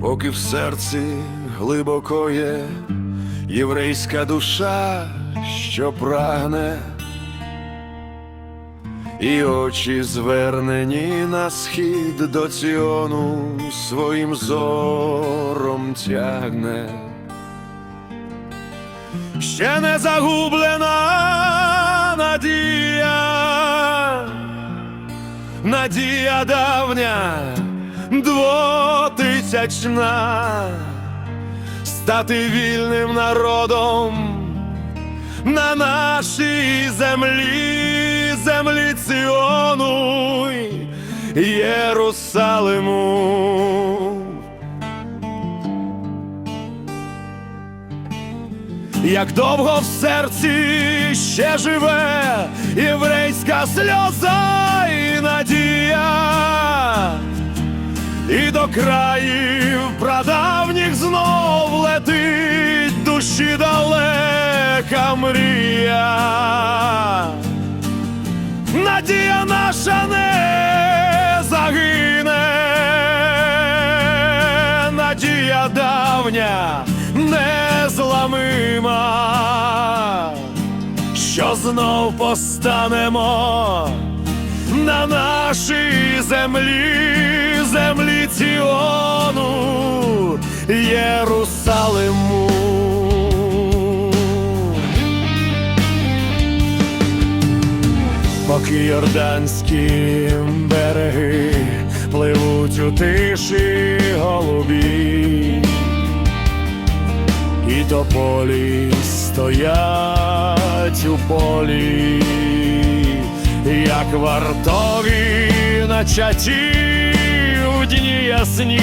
поки в серці глибоко є єврейська душа, що прагне, і очі звернені на схід до Ціону своїм зором тягне. Ще не загублена надія, надія давня, двотисячна, стати вільним народом на нашій землі, землі Ціону, Єрусалиму. Як довго в серці ще живе єврейська сльоза і надія, країв прадавніх знов летить душі далека мрія. Надія наша не загине, надія давня незламима, що знов постанемо на нашій землі, землі Ціону, Єрусалиму. Поки йорданські береги пливуть у тиші голубі, і тополі стоять у полі, як вартові на чаті в дні ясні.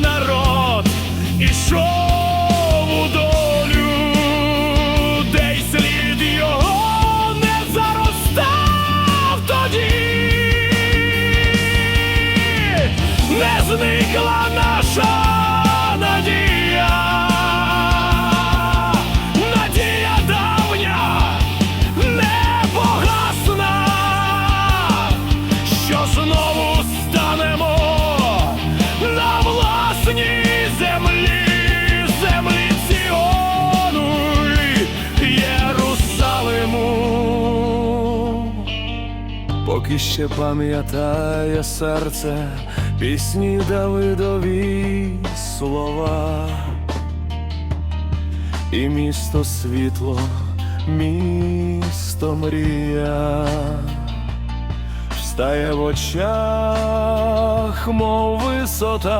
Народ ішов у долю, де слід його не заростав тоді, не зникла наша Поки ще пам'ятає серце пісні Давидові слова, і місто світло, місто мрія встає в очах, мов висота.